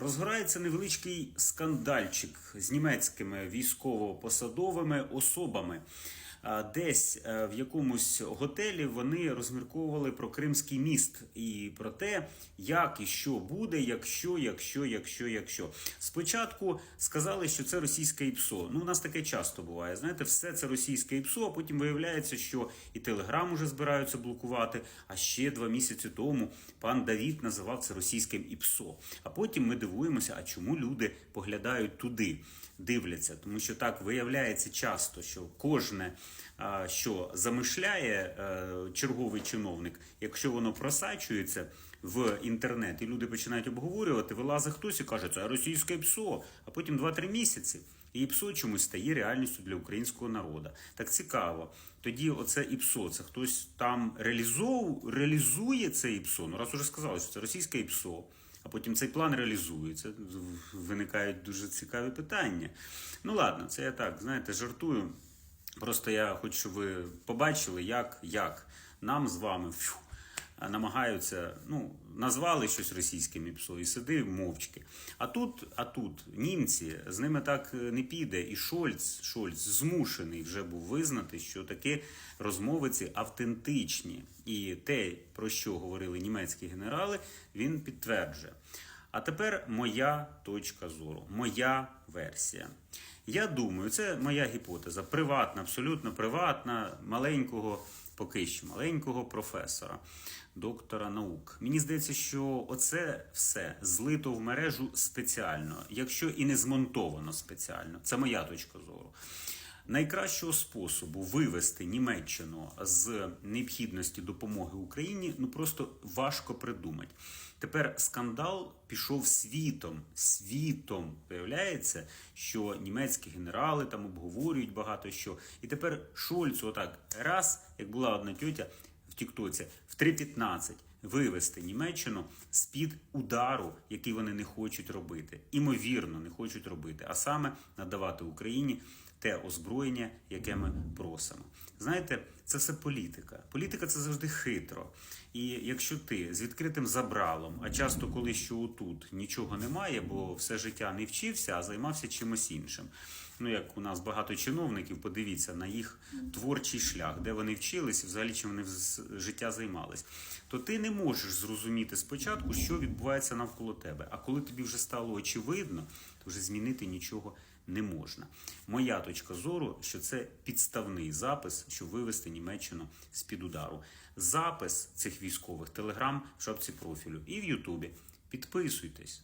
Розгорається невеличкий скандальчик з німецькими військово-посадовими особами. Десь е, в якомусь готелі вони розмірковували про Кримський міст і про те, як і що буде, якщо, якщо, якщо, якщо. Спочатку сказали, що це російське ІПСО. Ну, у нас таке часто буває. Знаєте, все це російське ІПСО, а потім виявляється, що і Телеграм уже збираються блокувати. А ще два місяці тому пан Давід називав це російським ІПСО. А потім ми дивуємося, а чому люди поглядають туди, дивляться, тому що так виявляється часто, що кожне, що замишляє е, черговий чиновник, якщо воно просачується в інтернет, і люди починають обговорювати, вилазить хтось і каже, це російське ПСО, а потім 2-3 місяці. І ІПСО чомусь стає реальністю для українського народу. Так цікаво. Тоді оце ІПСО, це хтось там реалізов... реалізує це ІПСО. Ну раз уже сказали, що це російське ІПСО, а потім цей план реалізується. Виникають дуже цікаві питання. Ну ладно, це я так, знаєте, жартую. Просто я хочу, щоб ви побачили, як, як нам з вами фу, намагаються, ну, назвали щось російським ІПСО і сиди мовчки. А тут, а тут німці, з ними так не піде. І Шольц, Шольц змушений вже був визнати, що такі розмови ці автентичні. І те, про що говорили німецькі генерали, він підтверджує. А тепер моя точка зору, моя версія. Я думаю, це моя гіпотеза, приватна, абсолютно приватна, маленького, поки що маленького професора, доктора наук. Мені здається, що оце все злито в мережу спеціально, якщо і не змонтовано спеціально. Це моя точка зору. Найкращого способу вивести Німеччину з необхідності допомоги Україні ну просто важко придумати. Тепер скандал пішов світом. Світом виявляється, що німецькі генерали там обговорюють багато що. І тепер Шольцу, отак раз, як була одна тьотя в Тіктоці, в 3.15 вивести Німеччину з-під удару, який вони не хочуть робити. Імовірно, не хочуть робити, а саме надавати Україні те озброєння, яке ми просимо. Знаєте, це все політика. Політика це завжди хитро. І якщо ти з відкритим забралом, а часто коли що тут нічого немає, бо все життя не вчився, а займався чимось іншим. Ну, як у нас багато чиновників, подивіться на їх творчий шлях, де вони вчились, і взагалі чим вони з життя займались, то ти не можеш зрозуміти спочатку, що відбувається навколо тебе. А коли тобі вже стало очевидно, то вже змінити нічого не можна. Моя точка зору, що це підставний запис, щоб вивести Німеччину з під удару. Запис цих військових телеграм в шапці профілю і в Ютубі. Підписуйтесь.